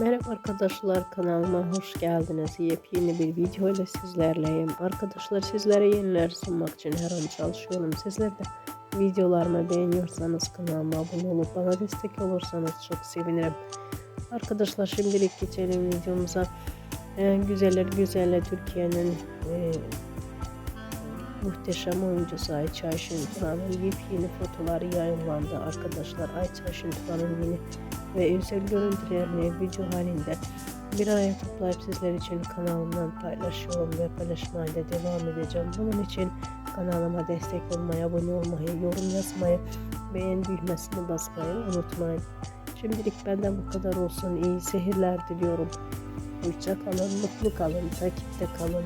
Merhaba arkadaşlar kanalıma hoş geldiniz. Yepyeni bir video ile sizlerleyim. Arkadaşlar sizlere yeniler sunmak için her an çalışıyorum. Sizler de videolarımı beğeniyorsanız kanalıma abone olup bana destek olursanız çok sevinirim. Arkadaşlar şimdilik geçelim videomuza. Ee, güzeller güzelle Türkiye'nin e, muhteşem oyuncusu Ayça Ayşin Turan'ın yepyeni fotoğrafları yayınlandı. Arkadaşlar Ayça Ayşin Turan'ın yeni ve özel görüntülerini video halinde bir araya toplayıp sizler için kanalımdan paylaşıyorum ve paylaşmaya da devam edeceğim. Bunun için kanalıma destek olmayı, abone olmayı, yorum yazmayı, beğen düğmesini basmayı unutmayın. Şimdilik benden bu kadar olsun. İyi seyirler diliyorum. Hoşça mutlu kalın, takipte kalın.